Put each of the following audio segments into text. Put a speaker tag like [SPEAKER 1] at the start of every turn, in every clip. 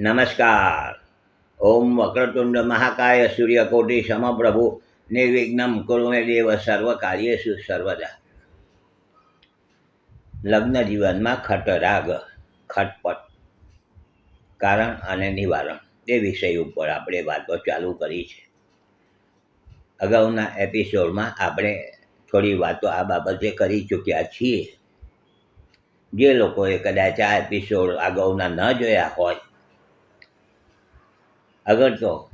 [SPEAKER 1] નમસ્કાર. ઓમ વક્રતુંડ મહાકાય સૂર્યકોટી સમપ્રભુ. નિર્વિઘ્નમ કુરુમે દેવ સર્વ કાર્યેશુ સર્વદા. લગ્ન જીવનમાં ખટરાગ, ખટપટ, કારણ અને નિવારણ એ વિષય ઉપર આપણે વાતો ચાલુ કરી છે. અગાઉના એપિસોડમાં આપણે થોડી વાતો આ બાબતે કરી ચૂક્યા છીએ. જે લોકોએ કદાચ આ એપિસોડ અગાઉના ન જોયા હોય અગર તો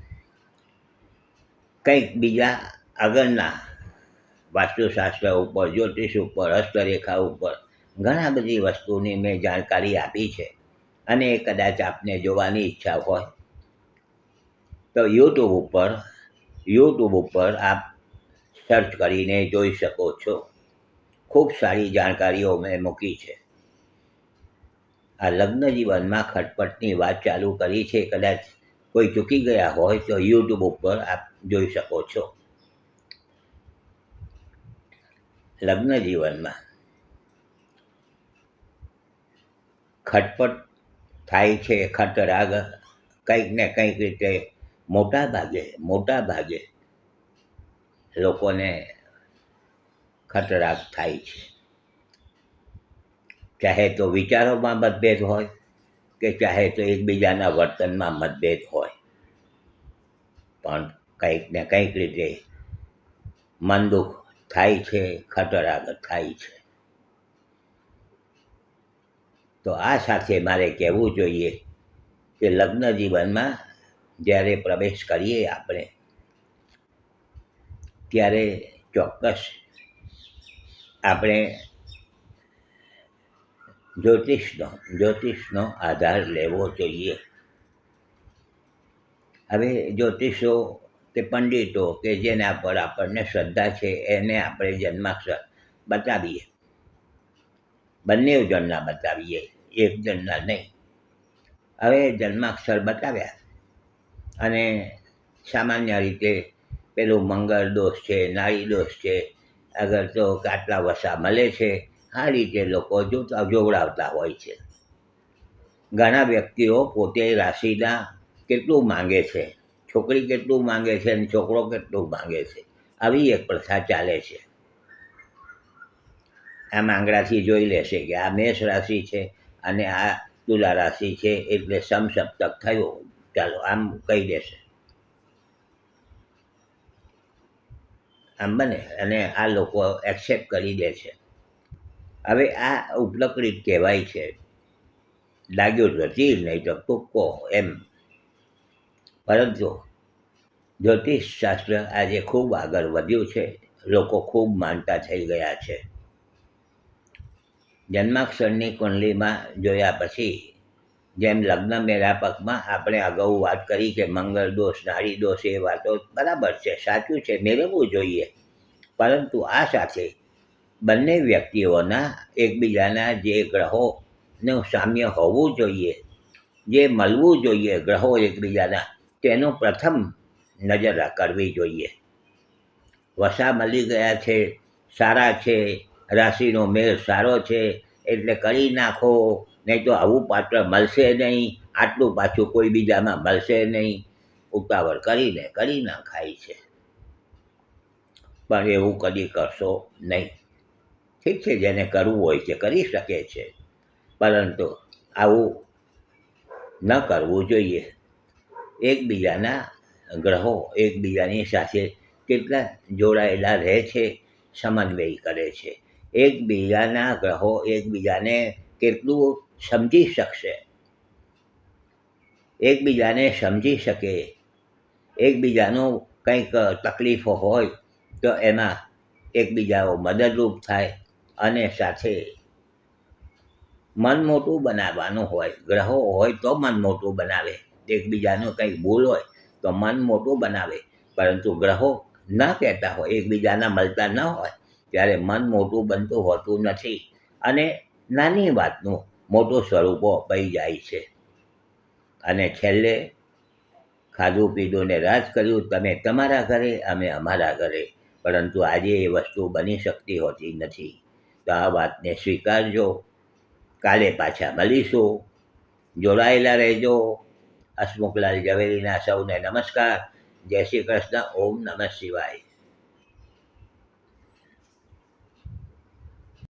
[SPEAKER 1] કંઈક બીજા આગળના વાસ્તુશાસ્ત્ર ઉપર, જ્યોતિષ ઉપર, હસ્તરેખા ઉપર ઘણા બધી વસ્તુની મેં જાણકારી આપી છે અને એ કદાચ આપને જોવાની ઈચ્છા હોય તો યુટ્યુબ ઉપર યુટ્યુબ ઉપર આપ સર્ચ કરીને જોઈ શકો છો. ખૂબ સારી જાણકારીઓ મેં મૂકી છે. આ લગ્ન જીવનમાં ખટપટની વાત ચાલુ કરી છે, કદાચ કોઈ ચૂકી ગયા હોય તો યુટ્યુબ ઉપર આપ જોઈ શકો છો. લગ્ન જીવનમાં ખટપટ થાય છે, ખટરાગ કંઈક ને કંઈક રીતે મોટા ભાગે મોટા ભાગે લોકોને ખટરાગ થાય છે. ચાહે તો વિચારોમાં મતભેદ હોય કે ચાહે તો એકબીજાના વર્તનમાં મતભેદ હોય. પણ કંઈક ને કંઈક રીતે મન દુઃખ થાય છે, ખટરાગ થાય છે. તો આ સાથે મારે કહેવું જોઈએ કે લગ્ન જીવનમાં જ્યારે પ્રવેશ કરીએ આપણે, ત્યારે ચોક્કસ આપણે જ્યોતિષનો જ્યોતિષનો આધાર લેવો જોઈએ. હવે જ્યોતિષો કે પંડિતો કે જેના પર આપણને શ્રદ્ધા છે, એને આપણે જન્માક્ષર બતાવીએ. બંને જણના બતાવીએ, એક જણના નહીં. હવે જન્માક્ષર બતાવ્યા. અને સામાન્ય રીતે પેલું મંગળ દોષ છે નાળી દોષ છે, અગર તો કાટલા વસા મળે છે આ રીતે લોકો જોતા જોવડાવતા હોય છે. ઘણા વ્યક્તિઓ પોતે રાશિના કેટલું માંગે છે, છોકરી કેટલું માંગે છે અને છોકરો કેટલું માંગે છે, આવી એક પ્રથા ચાલે છે. આ માંગડાથી જોઈ લેશે કે આ મેષ રાશિ છે અને આ તુલા રાશિ છે એટલે સમસપ્તક થયો. ચાલો આમ કહી દેશે. આમ બને અને આ લોકો એક્સેપ્ટ કરી દે છે. હવે આ ઉપલકડી કહેવાય છે. લાગ્યો તીર નહીં તો ટૂંકો એમ. પરંતુ જ્યોતિષ શાસ્ત્ર આજે ખૂબ આગળ વધ્યું છે. લોકો ખૂબ માનતા થઈ ગયા છે. જન્માક્ષરની કુંડલીમાં જોયા પછી, જેમ લગ્ન મેળાપકમાં આપણે અગાઉ વાત કરી કે મંગળ દોષ નાડી દોષ, એ વાતો બરાબર છે, સાચું છે, મેળવવું જોઈએ. પરંતુ આ સાથે બંને વ્યક્તિઓના એકબીજાના જે ગ્રહોનું સામ્ય હોવું જોઈએ, જે મળવું જોઈએ ગ્રહો એકબીજાના, તેનું પ્રથમ નજર કરવી જોઈએ. વસા મળી ગયા છે, સારા છે, રાશિનો મેળ સારો છે, એટલે કરી નાખો, નહીં તો આવું પાત્ર મળશે નહીં, આટલું પાછું કોઈ બીજામાં મળશે નહીં. ઉતાવળ કરીને, કરી નાખાય છે. પણ એવું કદી કરશો નહીં. ઠીક છે, જેને કરવું હોય તે કરી શકે છે. પરંતુ આવું ન કરવું જોઈએ. એકબીજાના ગ્રહો એકબીજાની સાથે કેટલા જોડાયેલા રહે છે, સમન્વય કરે છે. એકબીજાના ગ્રહો એકબીજાને કેટલું સમજી શકશે? એકબીજાને સમજી શકે. એકબીજાનું કંઈક તકલીફો હોય તો એમાં એકબીજાઓ મદદરૂપ થાય. અને સાથે મન મોટું બનાવવાનું હોય, ગ્રહો હોય તો મન મોટું બનાવે. એકબીજાનું કંઈક ભૂલ હોય તો મન મોટું બનાવે. પરંતુ ગ્રહો ન કહેતા હોય, એકબીજાના મળતા ન હોય, ત્યારે મન મોટું બનતું હોતું નથી. અને નાની વાતનું મોટું સ્વરૂપો અપાઈ જાય છે. અને છેલ્લે, ખાધું પીધું ને રાજ કર્યું, તમે તમારા ઘરે, અમે અમારા ઘરે. પરંતુ આજે એ વસ્તુ બની શકતી હોતી નથી. તો આ વાતને સ્વીકારજો. કાલે પાછા મળીશું. જોડાયેલા રહેજો. હસમુખલાલ ઝવેરીના સૌને નમસ્કાર. જય શ્રી કૃષ્ણ. ઓમ નમઃ શિવાય.